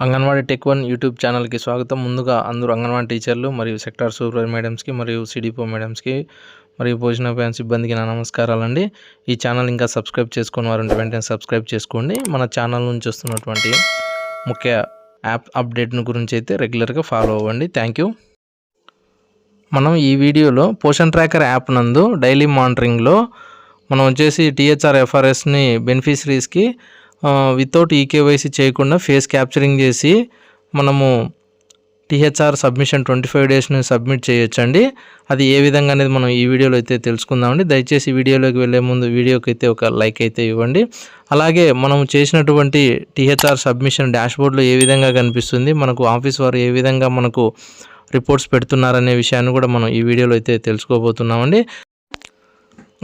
Anganwadi tech one YouTube ఛానల్కి స్వాగతం. ముందుగా అందరూ అంగన్వాడీ టీచర్లు మరియు సెక్టార్ సూపర్ మేడమ్స్కి మరియు సిడిపో మేడమ్స్కి మరియు భోజన ఫ్యాన్ సిబ్బందికి నా నమస్కారాలండి. ఈ ఛానల్ ఇంకా సబ్స్క్రైబ్ చేసుకుని వారంటే వెంటనే సబ్స్క్రైబ్ చేసుకోండి. మన ఛానల్ నుంచి వస్తున్నటువంటి ముఖ్య యాప్ అప్డేట్ను గురించి అయితే రెగ్యులర్గా ఫాలో అవ్వండి. Thank you. మనం ఈ వీడియోలో పోషన్ ట్రాకర్ యాప్ నందు డైలీ మానిటరింగ్లో మనం వచ్చేసి టీహెచ్ఆర్ ఎఫ్ఆర్ఎస్ని బెనిఫిషరీస్కి వితౌట్ ఈకేవైసీ చేయకుండా ఫేస్ క్యాప్చరింగ్ చేసి మనము టీహెచ్ఆర్ సబ్మిషన్ ట్వంటీ ఫైవ్ డేస్ని సబ్మిట్ చేయొచ్చండి. అది ఏ విధంగా అనేది మనం ఈ వీడియోలో అయితే తెలుసుకుందామండి. దయచేసి వీడియోలోకి వెళ్ళే ముందు వీడియోకి అయితే ఒక లైక్ అయితే ఇవ్వండి. అలాగే మనం చేసినటువంటి టీహెచ్ఆర్ సబ్మిషన్ డాష్బోర్డ్లో ఏ విధంగా కనిపిస్తుంది మనకు ఆఫీస్ వారు ఏ విధంగా మనకు రిపోర్ట్స్ పెడుతున్నారనే విషయాన్ని కూడా మనం ఈ వీడియోలో అయితే తెలుసుకోబోతున్నామండి.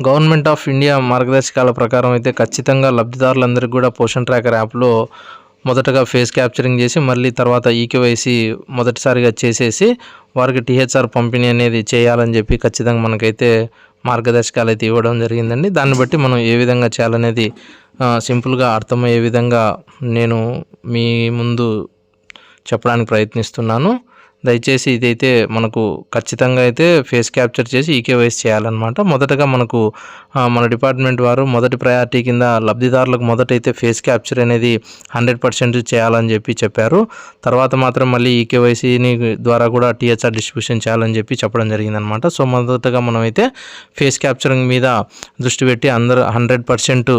గవర్నమెంట్ ఆఫ్ ఇండియా మార్గదర్శకాల ప్రకారం అయితే ఖచ్చితంగా లబ్ధిదారులందరికీ కూడా పోషన్ ట్రాకర్ యాప్లో మొదటగా ఫేస్ క్యాప్చరింగ్ చేసి మళ్ళీ తర్వాత ఈకేవైసీ మొదటిసారిగా చేసేసి వారికి టీహెచ్ఆర్ పంపిణీ అనేది చేయాలని చెప్పి ఖచ్చితంగా మనకైతే మార్గదర్శకాలు అయితే ఇవ్వడం జరిగిందండి. దాన్ని బట్టి మనం ఏ విధంగా చేయాలనేది సింపుల్గా అర్థమయ్యే విధంగా నేను మీ ముందు చెప్పడానికి ప్రయత్నిస్తున్నాను. దయచేసి ఇదైతే మనకు ఖచ్చితంగా అయితే ఫేస్ క్యాప్చర్ చేసి ఈకేవైస్ చేయాలన్నమాట. మొదటగా మనకు మన డిపార్ట్మెంట్ వారు మొదటి ప్రయారిటీ కింద లబ్ధిదారులకు మొదటైతే ఫేస్ క్యాప్చర్ అనేది హండ్రెడ్ పర్సెంట్ చేయాలని చెప్పి చెప్పారు. తర్వాత మాత్రం మళ్ళీ ఈకేవైసీని ద్వారా కూడా టీహెచ్ఆర్ డిస్ట్రిబ్యూషన్ చేయాలని చెప్పి చెప్పడం జరిగిందనమాట సో మొదటగా మనమైతే ఫేస్ క్యాప్చరింగ్ మీద దృష్టి పెట్టి అందరూ హండ్రెడ్ పర్సెంట్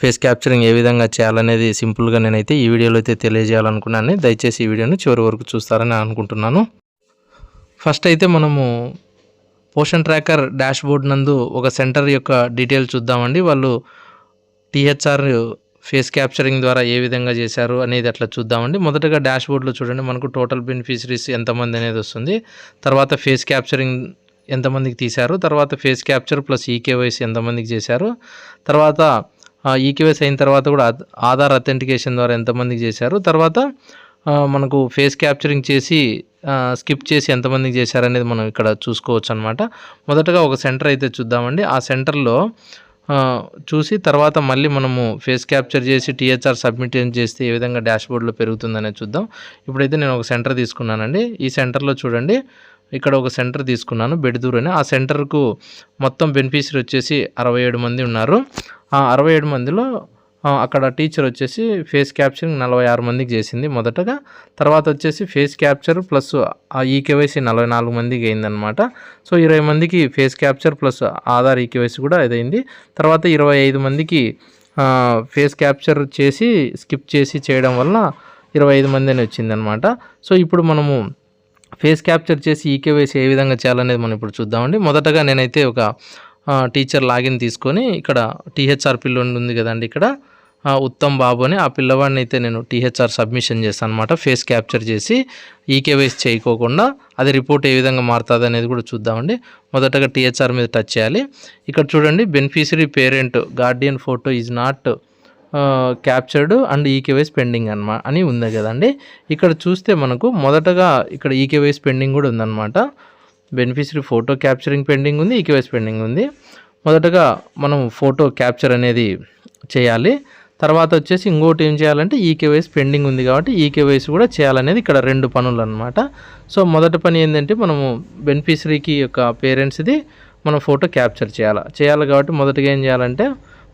ఫేస్ క్యాప్చరింగ్ ఏ విధంగా చేయాలనేది సింపుల్గా నేనైతే ఈ వీడియోలో అయితే తెలియజేయాలనుకున్నాను. దయచేసి ఈ వీడియోని చివరి వరకు చూస్తారని అనుకుంటున్నాను. ఫస్ట్ అయితే మనము పోషన్ ట్రాకర్ డాష్ బోర్డ్ నందు ఒక సెంటర్ యొక్క డీటెయిల్ చూద్దామండి. వాళ్ళు టీహెచ్ఆర్ ఫేస్ క్యాప్చరింగ్ ద్వారా ఏ విధంగా చేశారు అనేది అట్లా చూద్దామండి. మొదటగా డాష్ బోర్డ్లో చూడండి మనకు టోటల్ బెనిఫిషరీస్ ఎంతమంది అనేది వస్తుంది. తర్వాత ఫేస్ క్యాప్చరింగ్ ఎంతమందికి తీశారు తర్వాత ఫేస్ క్యాప్చర్ ప్లస్ ఈకేవైసీ ఎంతమందికి చేశారు తర్వాత ఈక్యూఎస్ అయిన తర్వాత కూడా ఆధార్ అథెంటికేషన్ ద్వారా ఎంతమందికి చేశారు? తర్వాత మనకు ఫేస్ క్యాప్చరింగ్ చేసి స్కిప్ చేసి ఎంతమందికి చేశారనేది మనం ఇక్కడ చూసుకోవచ్చు అనమాట మొదటగా ఒక సెంటర్ అయితే చూద్దామండి. ఆ సెంటర్లో చూసి తర్వాత మళ్ళీ మనము ఫేస్ క్యాప్చర్ చేసి టీహెచ్ఆర్ సబ్మిట్ చేస్తే ఏ విధంగా డాష్బోర్డ్లో పెరుగుతుందనేది చూద్దాం. ఇప్పుడైతే నేను ఒక సెంటర్ తీసుకున్నానండి. ఈ సెంటర్లో చూడండి. ఇక్కడ ఒక సెంటర్ తీసుకున్నాను బెడ్దూర్ అని ఆ సెంటర్కు మొత్తం బెనిఫిషరీ వచ్చేసి అరవై ఏడు మంది ఉన్నారు. ఆ అరవై ఏడు మందిలో అక్కడ టీచర్ వచ్చేసి ఫేస్ క్యాప్చరింగ్ నలభై ఆరు మందికి చేసింది మొదటగా. తర్వాత వచ్చేసి ఫేస్ క్యాప్చర్ ప్లస్ ఆ ఈకేవైసీ నలభై నాలుగు మందికి అయిందనమాట సో ఇరవై మందికి face capture plus Aadhaar eKYC కూడా ఇదైంది. తర్వాత ఇరవై ఐదు మందికి ఫేస్ క్యాప్చర్ చేసి స్కిప్ చేసి చేయడం వల్ల ఇరవై ఐదు మంది అని వచ్చిందనమాట సో ఇప్పుడు మనము ఫేస్ క్యాప్చర్ చేసి ఈకేవైసీ ఏ విధంగా చేయాలనేది మనం ఇప్పుడు చూద్దామండి. మొదటగా నేనైతే ఒక టీచర్ లాగిన్ తీసుకొని ఇక్కడ టీహెచ్ఆర్ పిల్లోని ఉంది కదండి ఇక్కడ. ఉత్తమ్ బాబు అని ఆ పిల్లవాడిని అయితే నేను టీహెచ్ఆర్ సబ్మిషన్ చేస్తాను అనమాట ఫేస్ క్యాప్చర్ చేసి ఈకేవైస్ చేయకోకుండా అది రిపోర్ట్ ఏ విధంగా మారుతుంది అనేది కూడా చూద్దామండి. మొదటగా టీహెచ్ఆర్ మీద టచ్ చేయాలి. ఇక్కడ చూడండి beneficiary parent guardian photo is not captured and eKYC pending అనమా అని ఉంది కదండి. ఇక్కడ చూస్తే మనకు మొదటగా ఇక్కడ ఈకేవైస్ పెండింగ్ కూడా ఉందన్నమాట. బెనిఫిషరీ ఫోటో క్యాప్చరింగ్ పెండింగ్ ఉంది ఈకేవైస్ పెండింగ్ ఉంది. మొదటగా మనం ఫోటో క్యాప్చర్ అనేది చేయాలి. తర్వాత వచ్చేసి ఇంకోటి ఏం చేయాలంటే ఈకేవైస్ పెండింగ్ ఉంది కాబట్టి ఈకేవైస్ కూడా చేయాలనేది ఇక్కడ రెండు పనులు అనమాట సో మొదటి పని ఏంటంటే మనము బెనిఫిషరీకి యొక్క పేరెంట్స్ది మనం ఫోటో క్యాప్చర్ చేయాలి. చేయాలి కాబట్టి మొదటగా ఏం చేయాలంటే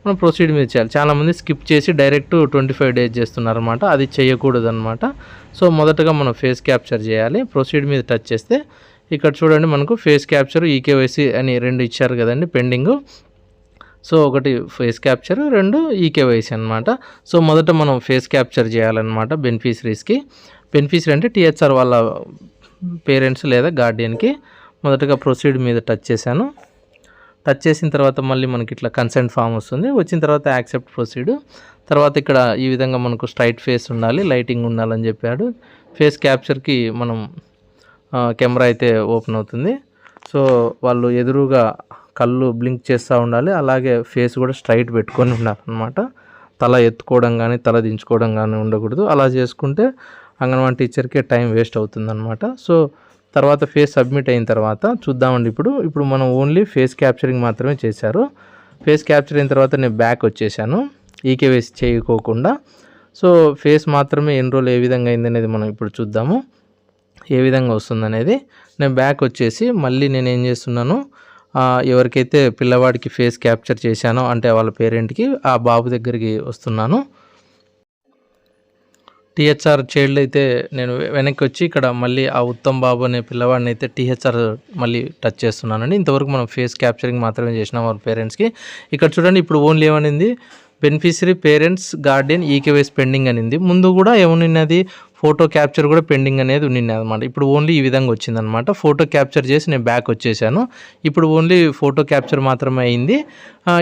మనం ప్రొసీడ్ మీద చేయాలి. చాలామంది స్కిప్ చేసి డైరెక్ట్ ట్వంటీ ఫైవ్ డేస్ చేస్తున్నారు అనమాట అది చేయకూడదు అనమాట సో మొదటగా మనం ఫేస్ క్యాప్చర్ చేయాలి. ప్రొసీడ్ మీద టచ్ చేస్తే ఇక్కడ చూడండి మనకు ఫేస్ క్యాప్చర్ ఈకేవైసీ అని రెండు ఇచ్చారు కదండి పెండింగ్. సో ఒకటి ఫేస్ క్యాప్చర్ రెండు ఈకేవైసీ అనమాట సో మొదట మనం ఫేస్ క్యాప్చర్ చేయాలన్నమాట బెనిఫిషరీస్కి. బెనిఫిషరీ అంటే టీహెచ్ఆర్ వాళ్ళ పేరెంట్స్ లేదా గార్డియన్కి మొదటగా ప్రొసీడ్ మీద టచ్ చేశాను. టచ్ చేసిన తర్వాత మళ్ళీ మనకి ఇట్లా కన్సెంట్ ఫామ్ వస్తుంది. వచ్చిన తర్వాత యాక్సెప్ట్ ప్రొసీడ్. తర్వాత ఇక్కడ ఈ విధంగా మనకు స్ట్రైట్ ఫేస్ ఉండాలి లైటింగ్ ఉండాలని చెప్పాడు. ఫేస్ క్యాప్చర్కి మనం కెమెరా అయితే ఓపెన్ అవుతుంది. సో వాళ్ళు ఎదురుగా కళ్ళు బ్లింక్ చేస్తూ ఉండాలి. అలాగే ఫేస్ కూడా స్ట్రైట్ పెట్టుకొని ఉండాలన్నమాట. తల ఎత్తుకోవడం కానీ తల దించుకోవడం కానీ ఉండకూడదు. అలా చేసుకుంటే అంగన్వాడీ టీచర్కే టైం వేస్ట్ అవుతుందన్నమాట. సో తర్వాత ఫేస్ సబ్మిట్ అయిన తర్వాత చూద్దామండి ఇప్పుడు. ఇప్పుడు మనం ఓన్లీ ఫేస్ క్యాప్చరింగ్ మాత్రమే చేశారు. ఫేస్ క్యాప్చర్ అయిన తర్వాత నేను బ్యాక్ వచ్చేసాను. ఈకేవేసి చేయకోకుండా. సో ఫేస్ మాత్రమే ఎన్రోల్ ఏ విధంగా అయింది అనేది మనం ఇప్పుడు చూద్దాము. ఏ విధంగా వస్తుందనేది నేను బ్యాక్ వచ్చేసి మళ్ళీ నేను ఏం చేస్తున్నాను ఎవరికైతే పిల్లవాడికి ఫేస్ క్యాప్చర్ చేశానో అంటే వాళ్ళ పేరెంట్కి ఆ బాబు దగ్గరికి వస్తున్నాను. టీహెచ్ఆర్ చైల్డ్ అయితే నేను వెనక్కి వచ్చి ఇక్కడ మళ్ళీ ఆ ఉత్తమ్ బాబు అనే పిల్లవాడిని అయితే టీహెచ్ఆర్ మళ్ళీ టచ్ చేస్తున్నానండి. ఇంతవరకు మనం ఫేస్ క్యాప్చరింగ్ మాత్రమే చేసినాం వాళ్ళ పేరెంట్స్కి. ఇక్కడ చూడండి ఇప్పుడు only ఏమనింది? Beneficiary parents guardian eKYC pending అనింది. ముందు కూడా ఏమనిన్నది ఫోటో క్యాప్చర్ కూడా పెండింగ్ అనేది ఉండింది అనమాట ఇప్పుడు ఓన్లీ ఈ విధంగా వచ్చిందనమాట ఫోటో క్యాప్చర్ చేసి నేను బ్యాక్ వచ్చేసాను. ఇప్పుడు ఓన్లీ ఫోటో క్యాప్చర్ మాత్రమే అయింది.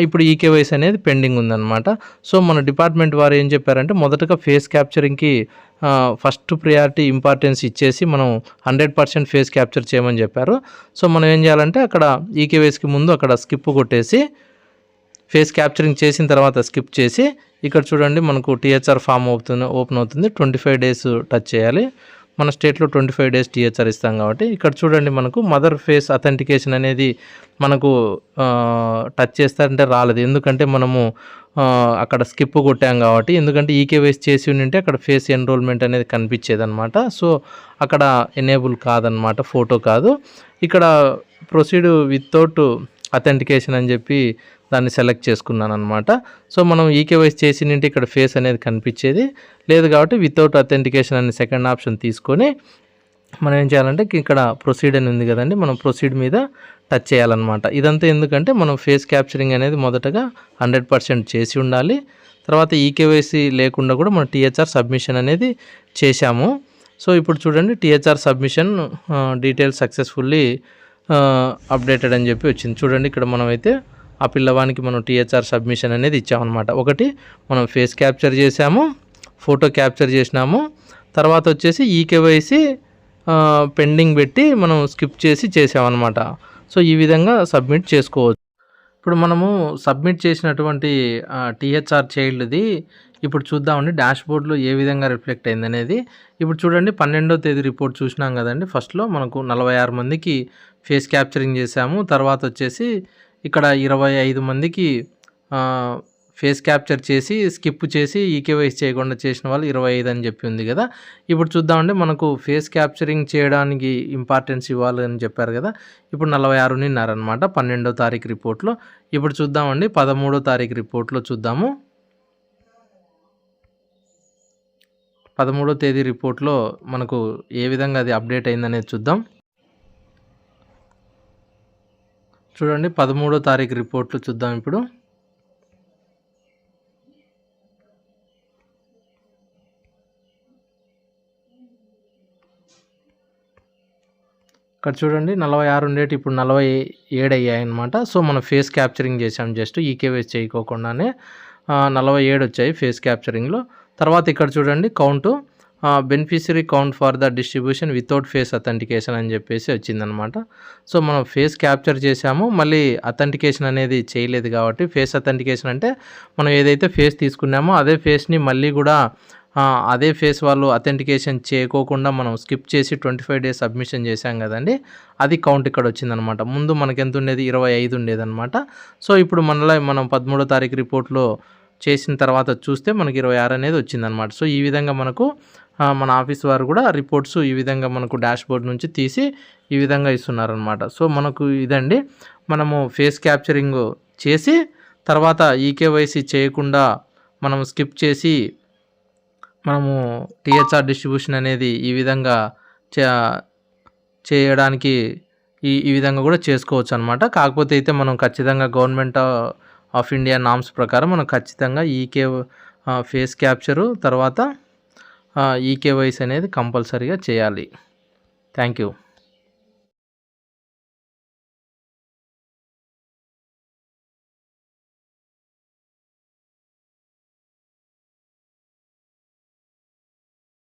ఇప్పుడు ఈకేవైస్ అనేది పెండింగ్ ఉందన్నమాట. సో మన డిపార్ట్మెంట్ వారు ఏం చెప్పారంటే మొదటగా ఫేస్ క్యాప్చరింగ్కి ఫస్ట్ ప్రియారిటీ ఇంపార్టెన్స్ ఇచ్చేసి మనం హండ్రెడ్ పర్సెంట్ ఫేస్ క్యాప్చర్ చేయమని చెప్పారు. సో మనం ఏం చేయాలంటే అక్కడ ఈకేవైస్కి ముందు అక్కడ స్కిప్ కొట్టేసి ఫేస్ క్యాప్చరింగ్ చేసిన తర్వాత స్కిప్ చేసి ఇక్కడ చూడండి మనకు టీహెచ్ఆర్ ఫామ్ అవుతుంది ఓపెన్ అవుతుంది. ట్వంటీ ఫైవ్ డేస్ టచ్ చేయాలి. మన స్టేట్లో ట్వంటీ ఫైవ్ డేస్ టీహెచ్ఆర్ ఇస్తాం కాబట్టి ఇక్కడ చూడండి మనకు మదర్ ఫేస్ అథెంటికేషన్ అనేది మనకు టచ్ చేస్తారంటే రాలేదు. ఎందుకంటే మనము అక్కడ స్కిప్ కొట్టాం కాబట్టి ఎందుకంటే ఈకేవైస్ చేసి ఉంటే అక్కడ ఫేస్ ఎన్రోల్మెంట్ అనేది కనిపించేది అనమాట సో అక్కడ ఎనేబుల్ కాదనమాట ఫోటో కాదు. ఇక్కడ ప్రొసీడ్ వితౌట్ అథెంటికేషన్ అని చెప్పి దాన్ని సెలెక్ట్ చేసుకున్నాను అనమాట సో మనం ఈకేవైస్ చేసినంటే ఇక్కడ ఫేస్ అనేది కనిపించేది. లేదు కాబట్టి వితౌట్ అథెంటికేషన్ అనే సెకండ్ ఆప్షన్ తీసుకొని మనం ఏం చేయాలంటే ఇక్కడ ప్రొసీడ్ అని ఉంది కదండి మనం ప్రొసీడ్ మీద టచ్ చేయాలన్నమాట. ఇదంతా ఎందుకంటే మనం ఫేస్ క్యాప్చరింగ్ అనేది మొదటగా హండ్రెడ్ పర్సెంట్ చేసి ఉండాలి. తర్వాత ఈకేవైసీ లేకుండా కూడా మనం టీహెచ్ఆర్ సబ్మిషన్ అనేది చేశాము. సో ఇప్పుడు చూడండి THR submission details successfully updated అని చెప్పి వచ్చింది. చూడండి ఇక్కడ మనమైతే ఆ పిల్లవానికి మనం టీహెచ్ఆర్ సబ్మిషన్ అనేది ఇచ్చామన్నమాట. ఒకటి మనం ఫేస్ క్యాప్చర్ చేసాము ఫోటో క్యాప్చర్ చేసినాము. తర్వాత వచ్చేసి ఈకేవైసీ పెండింగ్ పెట్టి మనం స్కిప్ చేసి చేసామన్నమాట. సో ఈ విధంగా సబ్మిట్ చేసుకోవచ్చు. ఇప్పుడు మనము సబ్మిట్ చేసినటువంటి టీహెచ్ఆర్ చైల్డ్ది ఇప్పుడు చూద్దామండి. డాష్ బోర్డ్లో ఏ విధంగా రిఫ్లెక్ట్ అయింది అనేది ఇప్పుడు చూడండి పన్నెండో తేదీ రిపోర్ట్ చూసినాం కదండి. ఫస్ట్లో మనకు నలభై ఆరు మందికి ఫేస్ క్యాప్చరింగ్ చేసాము తర్వాత వచ్చేసి ఇక్కడ ఇరవై ఐదు మందికి ఫేస్ క్యాప్చర్ చేసి స్కిప్ చేసి ఈకేవైస్ చేయకుండా చేసిన వాళ్ళు ఇరవై ఐదు అని చెప్పి ఉంది కదా. ఇప్పుడు చూద్దామండి మనకు ఫేస్ క్యాప్చరింగ్ చేయడానికి ఇంపార్టెన్స్ ఇవ్వాలి అని చెప్పారు కదా. ఇప్పుడు నలభై ఆరు నిన్నారనమాట పన్నెండో తారీఖు రిపోర్ట్లో. ఇప్పుడు చూద్దామండి పదమూడో తారీఖు రిపోర్ట్లో చూద్దాము. పదమూడో తేదీ రిపోర్ట్లో మనకు ఏ విధంగా అది అప్డేట్ అయిందనేది చూద్దాం. చూడండి పదమూడో తారీఖు రిపోర్ట్లు చూద్దాం ఇప్పుడు. ఇక్కడ చూడండి నలభై ఆరు ఉండేటి ఇప్పుడు నలభై ఏడు అయ్యాయి అనమాట సో మనం ఫేస్ క్యాప్చరింగ్ చేసాం జస్ట్ ఈకేవేస్ చేయకోకుండానే. నలభై ఏడు వచ్చాయి ఫేస్ క్యాప్చరింగ్లో. తర్వాత ఇక్కడ చూడండి count. Beneficiary count for the distribution without face authentication అని చెప్పేసి వచ్చిందనమాట సో మనం ఫేస్ క్యాప్చర్ చేసాము మళ్ళీ అథెంటికేషన్ అనేది చేయలేదు కాబట్టి ఫేస్ అథెంటికేషన్ అంటే మనం ఏదైతే ఫేస్ తీసుకున్నామో అదే ఫేస్ని మళ్ళీ కూడా అదే ఫేస్ వాళ్ళు అథెంటికేషన్ చేయకోకుండా మనం స్కిప్ చేసి ట్వంటీ ఫైవ్ డేస్ సబ్మిషన్ చేశాం కదండి. అది కౌంట్ ఇక్కడ వచ్చిందనమాట ముందు మనకు ఎంత ఉండేది? ఇరవై ఐదు ఉండేదన్నమాట. సో ఇప్పుడు మనలో మనం పదమూడో తారీఖు రిపోర్ట్లో చేసిన తర్వాత చూస్తే మనకి ఇరవై ఆరు అనేది వచ్చిందనమాట సో ఈ విధంగా మనకు మన ఆఫీస్ వారు కూడా రిపోర్ట్స్ ఈ విధంగా మనకు డాష్ బోర్డ్ నుంచి తీసి ఈ విధంగా ఇస్తున్నారనమాట సో మనకు ఇదండి. మనము ఫేస్ క్యాప్చరింగ్ చేసి తర్వాత ఈకేవైసీ చేయకుండా మనం స్కిప్ చేసి మనము టీహెచ్ఆర్ డిస్ట్రిబ్యూషన్ అనేది ఈ విధంగా చేయడానికి ఈ ఈ విధంగా కూడా చేసుకోవచ్చు అనమాట కాకపోతే అయితే మనం ఖచ్చితంగా గవర్నమెంట్ ఆఫ్ ఇండియా నామ్స్ ప్రకారం మనం ఖచ్చితంగా ఈకే ఫేస్ క్యాప్చరు తర్వాత ఈకేవైస్ అనేది కంపల్సరీగా చేయాలి. Thank you.